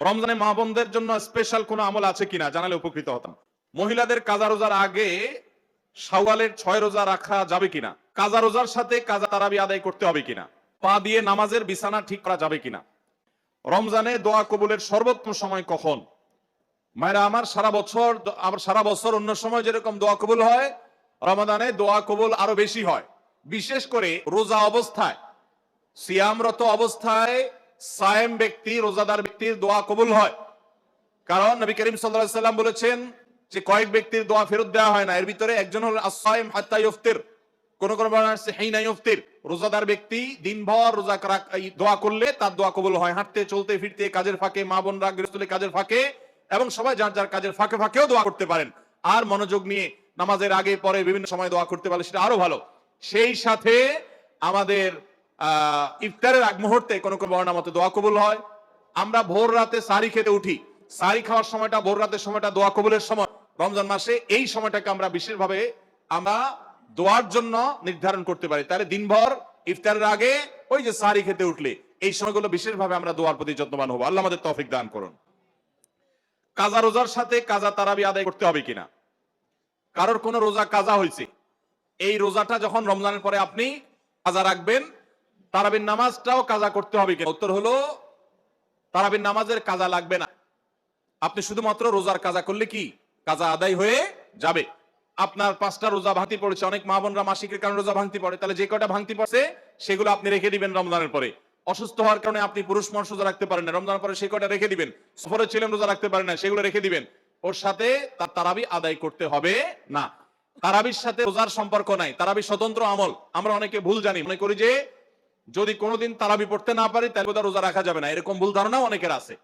রমজানে মা বোনদের জন্য স্পেশাল কোনো আমল আছে কিনা জানালে উপকৃত হতাম। মহিলাদের কাজা রোজার আগে শাওয়ালের ছয় রোজা রাখা যাবে কিনা? কাজা রোজার সাথে কাজা তারাবি আদায় করতে হবে কিনা? পা দিয়ে নামাজের বিছানা ঠিক করা যাবে কিনা? রমজানে দোয়া কবুলের সর্বোত্তম সময় কখন? মায়েরা, আমার সারা বছর, আমার সারা বছর অন্য সময় যেরকম দোয়া কবুল হয়, রমাদানে দোয়া কবুল আরও বেশি হয়। বিশেষ করে রোজা অবস্থায়, সিয়ামরত অবস্থায় সায়েম ব্যক্তি, রোজাদার ব্যক্তির দোয়া কবুল হয়। কারণ নবী করিম সাল্লাল্লাহু সাল্লাম বলেছেন যে কয়েক ব্যক্তির দোয়া ফেরত দেওয়া হয় না। এর ভিতরে একজন হল আসাইম হাত্তা ইফতির কোন কোন আছে হিনা ইফতির রোজাদার ব্যক্তি দিনভর রোজা দোয়া করলে তার দোয়া কবুল হয়। হাঁটতে, চলতে, ফিরতে, কাজের ফাঁকে, মা বোনরা গৃহস্থলী কাজের ফাঁকে এবং সবাই যার যার কাজের ফাঁকে ফাঁকেও দোয়া করতে পারেন। আর মনোযোগ নিয়ে নামাজের আগে, পরে বিভিন্ন সময় দোয়া করতে পারলে সেটা আরও ভালো। সেই সাথে আমাদের ইফতারের আগ মুহূর্তে কোনো কোন বর্ণনা মতো দোয়া কবুল হয়। আমরা ভোর রাতে সারি খেতে উঠি। সারি খাওয়ার সময়টা, ভোর রাতের সময়টা দোয়া কবুলের সময়। রমজান মাসে এই সময়টাকে আমরা বিশেষভাবে আমরা দোয়ার জন্য নির্ধারণ করতে পারি। তাহলে দিনভর ইফতারের আগে ওই যে সারি খেতে উঠলে, এই সময়গুলো বিশেষভাবে আমরা দোয়ার প্রতি যত্নবান হব। আল্লাহ আমাদের তৌফিক দান করুন। কাজা রোজার সাথে কাজা তারাবি আদায় করতে হবে কিনা? কারোর কোনো রোজা কাজা হয়েছে? এই রোজাটা যখন রমজানের পরে আপনি কাজা রাখবেন তারাবির নামাজটাও কাজা করতে হবে উত্তর হলো তারাবির নামাজের কাজা লাগবে না। আপনি শুধুমাত্র রোজার কাজা করলে কি কাজা আদায় হয়ে যাবে? আপনার পাঁচটা রোজা ভাঙতি পড়েছে। অনেক মা বোনরা মাসিকের কারণে রোজা ভাঙতি পড়ে। তাহলে যে কটা ভাঙতি পড়ছে সেগুলো আপনি রেখে দিবেন রমজানের পরে। অসুস্থ হওয়ার কারণে আপনি পুরুষ মানুষ রোজা রাখতে পারেন না। রমজানের পরে সেই কটা রেখে দিবেন? সফরে ছিলেন রোজা রাখতে পারেন না সেগুলো রেখে দিবেন। ওর সাথে তার তারাবি আদায় করতে হবে না। তারাবির সাথে রোজার সম্পর্ক নাই। তারাবি স্বতন্ত্র আমল। আমরা অনেকে ভুল জানি। মনে করি যে যদি কোনোদিন তারাবি পড়তে না পারি, তাহলে বোধহয় রোজা রাখা যাবে না। এরকম ভুল ধারণাও অনেকের আছে।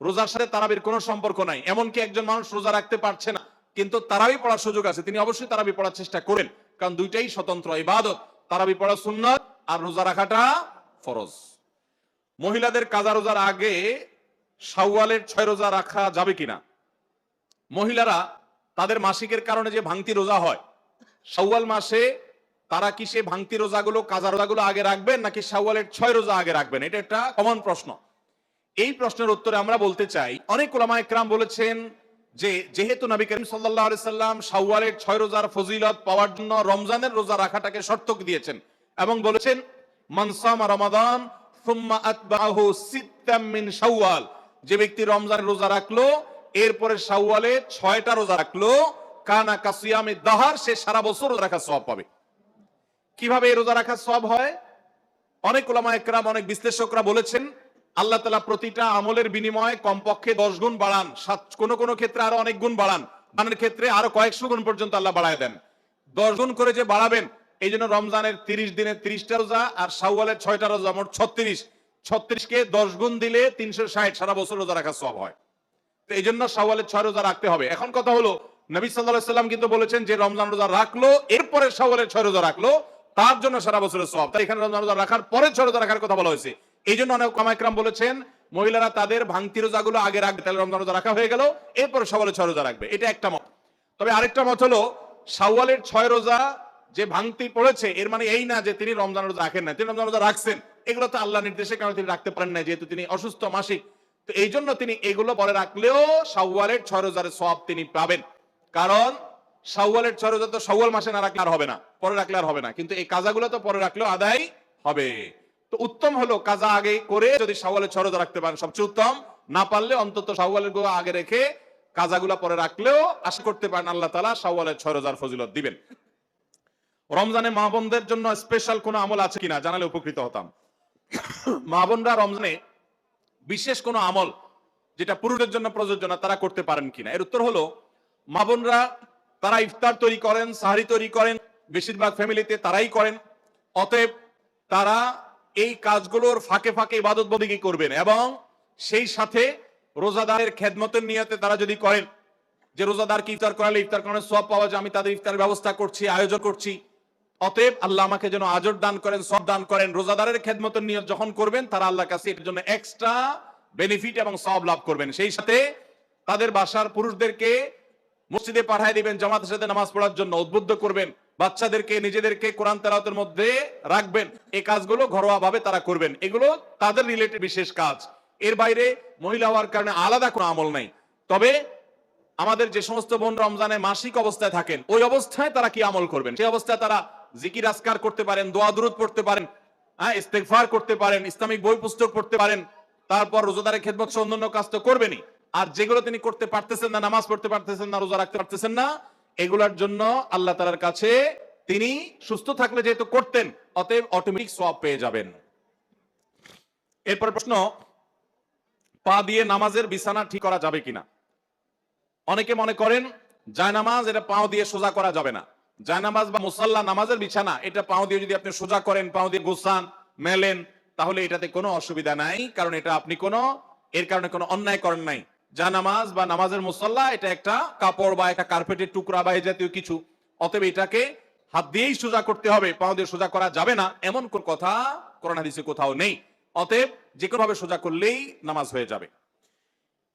রোজার সাথে তারাবির কোনো সম্পর্ক নাই। এমনকি একজন মানুষ রোজা রাখতে পারছে না, কিন্তু তারাবি পড়ার সুযোগ আছে। তিনি অবশ্যই তারাবি পড়ার চেষ্টা করেন, কারণ দুইটাই স্বতন্ত্র ইবাদত। তারাবি পড়া সুন্নত আর রোজা রাখাটা ফরজ। মহিলাদের কাজা রোজার আগে শাওয়ালের ছয় রোজা রাখা যাবে কিনা? মহিলারা তাদের মাসিকের কারণে যে ভাঙতি রোজা হয়, শাওয়াল মাসে তারা কি সে ভাঙতি রোজাগুলো, কাজা রোজাগুলো আগে রাখবেন, নাকি শাওয়ালের ছয় রোজা আগে রাখবেন? এটা একটা কমন প্রশ্ন। এই প্রশ্নের উত্তরে আমরা বলতে চাই, অনেক ওলামা একরাম বলেছেন যে, যেহেতু নবী করিম আলাইহি সাল্লাম শাওয়ালের ছয় রোজার ফজিলত পাওয়ার জন্য রমজানের রোজা রাখাটাকে শর্ত দিয়েছেন এবং বলেছেন, মান সামা রমাদান শাওয়াল। যে ব্যক্তি রমজানের রোজা রাখল, এরপরে শাওয়ালে ছয়টা রোজা রাখল, কানা কাসিয়ামে দাহার, সে সারা বছর রোজা রাখা সওয়াব পাবে। কীভাবে রোজা রাখা সব হয়? অনেক ওলামা একরাম, অনেক বিশ্লেষকরা বলেছেন, আল্লাহ তালা প্রতিটা আমলের বিনিময়ে কমপক্ষে দশ গুণ বাড়ান, সাত, কোন কোন ক্ষেত্রে আরও অনেক গুণ বাড়ান। দানের ক্ষেত্রে আরও কয়েকশো গুণ পর্যন্ত আল্লাহ বাড়ায় দেন। দশ গুণ করে যে বাড়াবেন, এই জন্য রমজানের তিরিশ দিনের তিরিশটা রোজা আর শাওয়ালের ছয়টা রোজা, মোট ছত্রিশ। ছত্রিশকে দশ গুণ দিলে তিনশো ষাট, সারা বছর রোজা রাখা সব হয়। তো এই জন্য শাওয়ালের ছয় রোজা রাখতে হবে। এখন কথা হলো, নবী সাল্লাহ সাল্লাম কিন্তু বলেছেন যে রমজান রোজা রাখল, এরপরে শাওয়ালের ছয় রোজা রাখল তার জন্য সারা বছরের সব তাই এখানে রমজান রোজা রাখার পরে ছয় রাখার কথা বলা হয়েছে। এই জন্য অনেক কামাইকরাম বলেছেন, মহিলারা তাদের ভাঙতি রোজাগুলো আগে রাখবে, তাহলে রমজান রোজা রাখা হয়ে গেল, এরপরে শাওয়ালের ছয় রোজা রাখবে। এটা একটা মত। তবে আরেকটা মত হলো শাওয়ালের ছয় রোজা যে ভাঙতি পড়েছে, এর মানে এই না যে তিনি রমজান রোজা রাখেন না তিনি রমজান রোজা রাখছেন, এগুলো তো আল্লাহ নির্দেশে কারণে তিনি রাখতে পারেন না যেহেতু তিনি অসুস্থ মাসিক। তো এই জন্য তিনি এগুলো পরে রাখলেও শাওয়ালের ছয় রোজার সব তিনি পাবেন। কারণ শাওয়ালের ছয় রোজা তো শাওয়াল মাসে না রাখলে আর হবে না, পরে রাখলে আর হবে না। কিন্তু এই কাজাগুলো তো পরে রাখলেও আদায় হবে। তো উত্তম হলো কাজা আগে করে যদি শাওয়ালের ছয় রোজা রাখতে পারেন সবচেয়ে উত্তম। না পারলে অন্তত শাওয়ালেরগুলো আগে রেখে কাজাগুলা পরে রাখলেও আশা করতে পারেন আল্লাহ তালা শাওয়ালের ছয় রোজার ফজিলত দিবেন। রমজানে মা বোনদের জন্য স্পেশাল কোনো আমল আছে কিনা জানালে উপকৃত হতাম। মা বোনরা রমজানে বিশেষ কোনো আমল যেটা পুরুষের জন্য প্রযোজ্য না, তারা করতে পারেন কিনা? এর উত্তর হলো, মা বোনরা তারা ইফতার তৈরি করেন, সাহারি তৈরি করেন, বেশিরভাগ ফ্যামিলিতে তারাই করেন। অতএব তারা এই কাজগুলোর ফাঁকে ফাঁকে ইবাদত বদিকে করবেন এবং সেই সাথে রোজাদারের খেদমতের নিয়তে তারা যদি করেন, যে রোজাদারকে ইফতার করালে ইফতার করানোর সব পাওয়া যায়, আমি তাদের ইফতার ব্যবস্থা করছি, আয়োজন করছি। অতএব আল্লাহ আমাকে যেন আজর দান করেন সব দান করেন। রোজাদারের খেদমতের নিয়ত যখন করবেন, তারা আল্লাহর কাছে এর জন্য এক্সট্রা বেনিফিট এবং সব লাভ করবেন। সেই সাথে তাদের বাসার পুরুষদেরকে মসজিদে পাঠায় দিবেন, জামাতের সাথে নামাজ পড়ার জন্য উদ্বুদ্ধ করবেন, বাচ্চাদেরকে, নিজেদেরকে কোরআন তেলাওয়াতের মধ্যে রাখবেন, এই কাজগুলো ঘরোয়া ভাবে তারা করবেন। এগুলো তাদের রিলেটেড বিশেষ কাজ। এর বাইরে মহিলা হওয়ার কারণে আলাদা কোনো আমল নাই। তবে আমাদের যে সমস্ত বোন রমজানে মাসিক অবস্থায় থাকেন, ওই অবস্থায় তারা কি আমল করবেন? সেই অবস্থায় তারা জিকির আসকার করতে পারেন, দোয়া, দুরুদ পড়তে পারেন হ্যাঁ ইস্তেগফার করতে পারেন, ইসলামিক বই পুস্তক পড়তে পারেন, তারপর রোজাদারের খেদমত অন্যান্য কাজ তো করবেনই। আর যেগুলো তিনি করতে পারতেছেন না, নামাজ পড়তে পারতেছেন না, রোজা রাখতে পারতেছেন না, এগুলার জন্য আল্লাহ তালার কাছে তিনি সুস্থ থাকলে যেহেতু করতেন, অতএব অটোমেটিক সব পেয়ে যাবেন। এরপর প্রশ্ন, পা দিয়ে নামাজের বিছানা ঠিক করা যাবে কিনা? অনেকে মনে করেন, জায়নামাজ এটা পাও দিয়ে সোজা করা যাবে না। জায়নামাজ বা মুসাল্লা নামাজের বিছানা, এটা পাও দিয়ে যদি আপনি সোজা করেন, পাও দিয়ে গোসান, মেলেন, তাহলে এটাতে কোনো অসুবিধা নাই, কারণ এটা আপনি কোনো, এর কারণে কোনো অন্যায় করেন নাই। জায়নামাজ বা নামাজের মুসাল্লা, এটা একটা কাপড় বা একটা কার্পেটের টুকরা বা এই জাতীয় কিছু। অতএব এটাকে হাত দিয়েই সোজা করতে হবে, পাও দিয়ে সোজা করা যাবে না, এমন কোন কথা করোনা হাদিসে কোথাও নেই। অতএব যে কোনো ভাবে সোজা করলেই নামাজ হয়ে যাবে।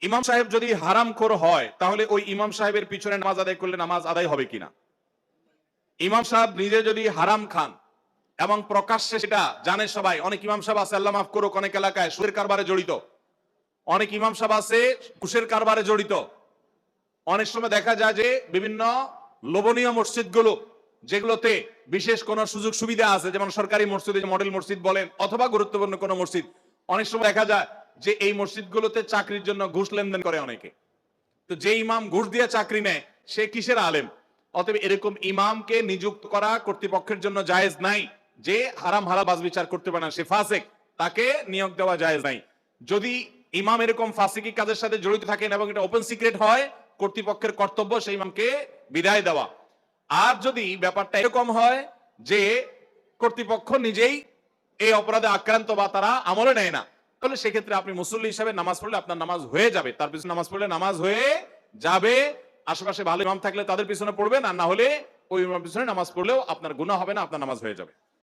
ইমাম সাহেব যদি হারাম খোর হয়, তাহলে ওই ইমাম সাহেবের পিছনে নামাজ আদায় করলে নামাজ আদায় হবে কিনা? ইমাম সাহেব নিজে যদি হারাম খান, এবং প্রকাশ্যে সেটা জানে সবাই, অনেক ইমাম সাহেব আছে, আল্লাহ মাফ করুক, অনেক এলাকায় সুরের কারবারে জড়িত অনেক ইমাম সাহেব আছে, কুশের কারবারে জড়িত। অনেক সময় দেখা যায় যে বিভিন্ন লোভনীয় মসজিদগুলো, যেগুলোতে বিশেষ কোন সুযোগ সুবিধা আছে, যেমন সরকারি মসজিদ মডেল মসজিদ বলেন, অথবা গুরুত্বপূর্ণ কোন মসজিদ, অনেক সময় দেখা যায় যে এই মসজিদগুলোতে চাকরির জন্য ঘুষ লেনদেন করে অনেকে। তো যে ইমাম ঘুষ দিয়ে চাকরি নেয়, সে কিসের আলেম? অতএব এরকম ইমামকে নিযুক্ত করা কর্তৃপক্ষের জন্য জায়েজ নাই, যে হারাম হারা বাজ বিচার করতে পারে না, সে ফাসেক, তাকে নিয়োগ দেওয়া জায়েজ নাই। যদি ইমাম এরকম ফাসিকি কাজের সাথে জড়িত থাকেন এবং এটা ওপেন সিক্রেট হয়, কর্তৃপক্ষের কর্তব্য সেই ইমামকে বিদায় দেওয়া। আর যদি ব্যাপারটা এরকম হয় যে কর্তৃপক্ষ নিজেই এই অপরাধে আক্রান্ত বা তারা আমলে নেয় না, তাহলে সেক্ষেত্রে আপনি মুসল্লি হিসাবে নামাজ পড়লে আপনার নামাজ হয়ে যাবে। তার পিছনে নামাজ পড়লে নামাজ হয়ে যাবে। আশেপাশে ভালো ইমাম থাকলে তাদের পিছনে পড়বেন, আর না হলে ওই ইমাম পিছনে নামাজ পড়লেও আপনার গুনাহ হবে না, আপনার নামাজ হয়ে যাবে।